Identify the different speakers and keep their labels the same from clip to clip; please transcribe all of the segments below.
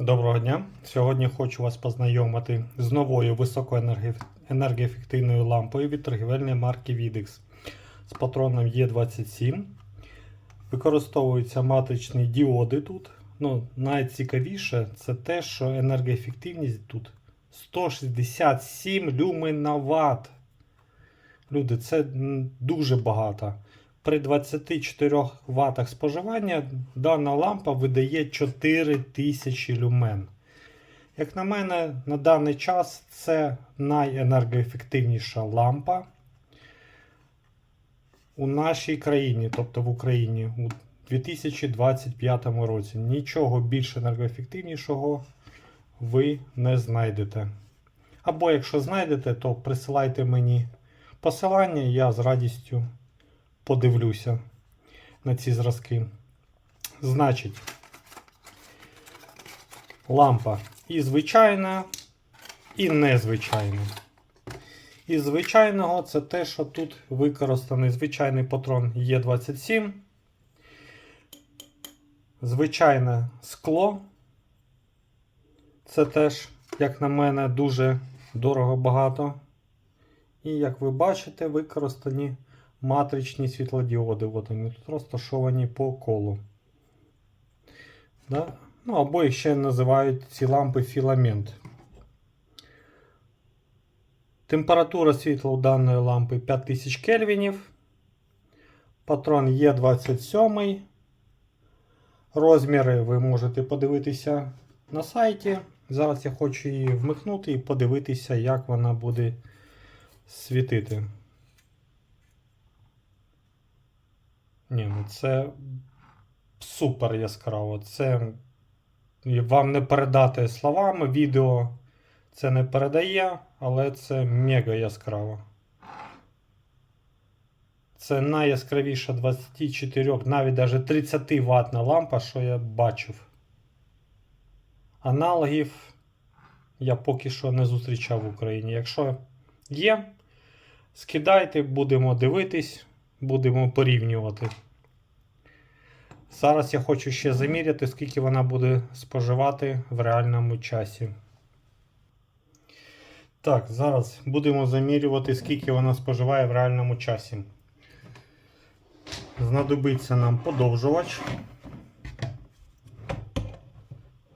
Speaker 1: Доброго дня! Сьогодні хочу вас познайомити з новою високоенергоефективною лампою від торгівельної марки Videx з патроном Е27. Використовуються матричні діоди тут. Ну, найцікавіше це те, що енергоефективність тут 167 люмен на ватт. Люди, це дуже багато. При 24 Вт споживання дана лампа видає 4000 люмен. Як на мене, на даний час це найенергоефективніша лампа у нашій країні, тобто в Україні у 2025 році. Нічого більш енергоефективнішого ви не знайдете. Або якщо знайдете, то присилайте мені посилання, я з радістю подивлюся на ці зразки. Значить, лампа і звичайна, і незвичайна. Із звичайного це те, що тут використаний звичайний патрон Е27. Звичайне скло. Це теж, як на мене, дуже дорого багато. І як ви бачите, використані матричні світлодіоди. От вони тут розташовані по колу. Да? Ну, або їх ще називають ці лампи філамент. Температура світла у даної лампи 5000 кельвінів. Патрон Е27. Розміри ви можете подивитися на сайті. Зараз я хочу її вмикнути і подивитися, як вона буде світити. Ні, ну це супер яскраво. Це вам не передати словами. Відео це не передає, але це мега яскраво. Це найяскравіша 24, навіть навіть 30 ватна лампа, що я бачив. Аналогів я поки що не зустрічав в Україні. Якщо є, скидайте, будемо дивитись, будемо порівнювати. Зараз я хочу ще заміряти, скільки вона буде споживати в реальному часі. Так, зараз будемо замірювати, скільки вона споживає в реальному часі. Знадобиться нам подовжувач.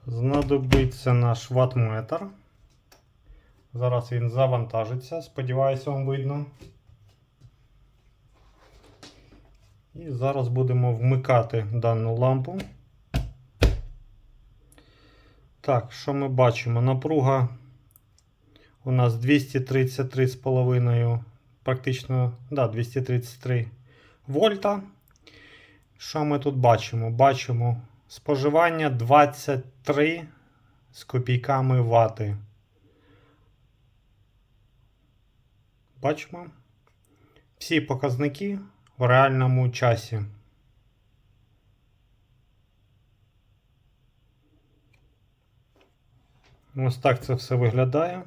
Speaker 1: Знадобиться наш ватметр. Зараз він завантажиться, сподіваюся, вам видно. І зараз будемо вмикати дану лампу. Так, що ми бачимо? Напруга у нас 233,5, практично, да, 233 вольта. Що ми тут бачимо? Бачимо споживання 23 з копійками вати. Бачимо всі показники в реальному часі. Ось так це все виглядає.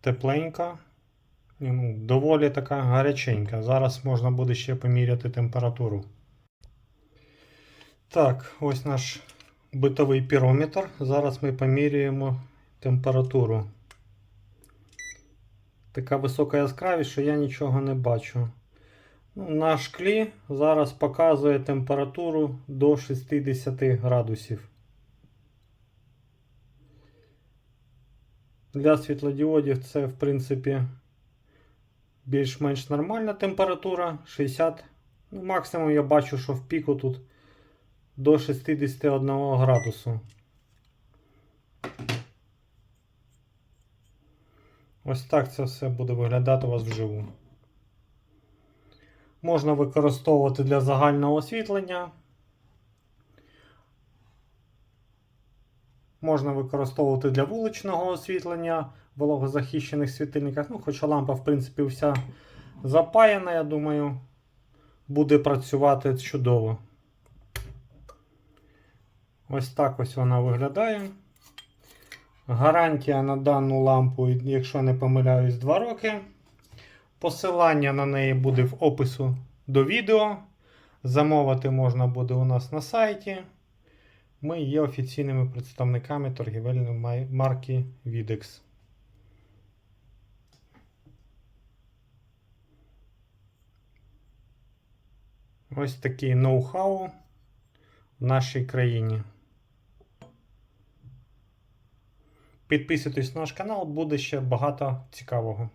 Speaker 1: Тепленька. Ну, доволі така гаряченька. Зараз можна буде ще поміряти температуру. Так, ось наш битовий пірометр. Зараз ми поміряємо температуру. Така висока яскравість, що я нічого не бачу. На шклі зараз показує температуру до 60 градусів. Для світлодіодів це, в принципі, більш-менш нормальна температура 60. Ну, максимум я бачу, що в піку тут до 61 градусу. Ось так це все буде виглядати у вас вживу. Можна використовувати для загального освітлення. Можна використовувати для вуличного освітлення в вологозахищених світильниках. Ну, хоча лампа, в принципі, вся запаяна, я думаю, буде працювати чудово. Ось так ось вона виглядає. Гарантія на дану лампу, якщо не помиляюсь, 2 роки. Посилання на неї буде в опису до відео. Замовити можна буде у нас на сайті. Ми є офіційними представниками торгівельної марки Videx. Ось такий ноу-хау в нашій країні. Підписуйтесь на наш канал, буде ще багато цікавого.